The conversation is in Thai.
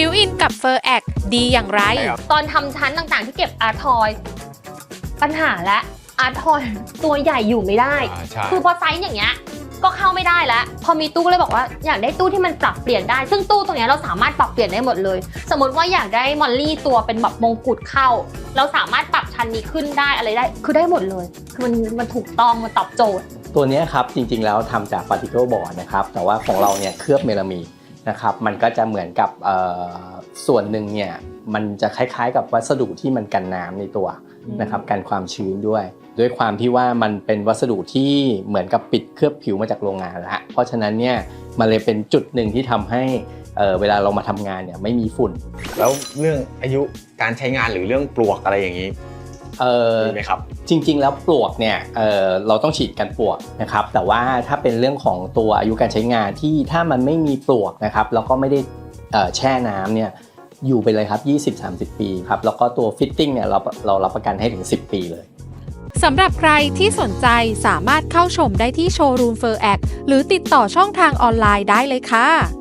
บิวอินกับ f u r a c ดีอย่างไร ตอนทำชั้นต่างๆ ที่เก็บอาร์ทอย ปัญหาและอาร์ทอยตัวใหญ่อยู่ไม่ได้ อ่าใช่ คือพอไซส์อย่างเงี้ยก็เข้าไม่ได้แล้ว พอมีตู้ก็เลยบอกว่าอยากได้ตู้ที่มันปรับเปลี่ยนได้ ซึ่งตู้ตรงเนี้ยเราสามารถปรับเปลี่ยนได้หมดเลย สมมติว่าอยากได้มอลลี่ตัวเป็นแบบมงกุฎเข้า เราสามารถปรับชั้นนี้ขึ้นได้อะไรได้ คือได้หมดเลย คือมันมันถูกต้องมันตอบโจทย์ ตัวเนี้ยครับจริงๆแล้วทำจาก particle board นะครับแต่ว่าของเราเนี่ยเคลือบเมลามีน นะครับมันก็จะเหมือนกับเอ่อส่วนหนึ่งเนี่ยมันจะคล้ายๆ กับวัสดุที่มันกันน้ำในตัวนะครับกันความชื้นด้วย ด้วยความที่ว่ามันเป็นวัสดุที่เหมือนกับปิดเคลือบผิวมาจากโรงงานแล้วเพราะฉะนั้นเนี่ยมันเลยเป็นจุดหนึ่งที่ทำให้เอ่อเวลาเรามาทำงานเนี่ยไม่มีฝุ่น แล้วเรื่องอายุการใช้งานหรือเรื่องปลวกอะไรอย่างนี้ เอ่อมีไหมครับจริง ๆ แล้วปลวกเนี่ยเอ่อเราต้องฉีดกันปลวกนะครับแต่ว่าถ้าเป็นเรื่องของตัวอายุการใช้งานที่ถ้ามันไม่มีปลวกนะครับแล้วก็ไม่ได้เอ่อแช่น้ำเนี่ยอยู่ไปเลยครับ 20-30 ปีครับแล้วก็ตัวฟิตติ้งเนี่ยเราเรารับประกันให้ถึง 10 ปีเลยสำหรับใครที่สนใจสามารถเข้าชมได้ที่โชว์รูม f u r a c หรือติดต่อช่องทางออนไลน์ได้เลยค่ะ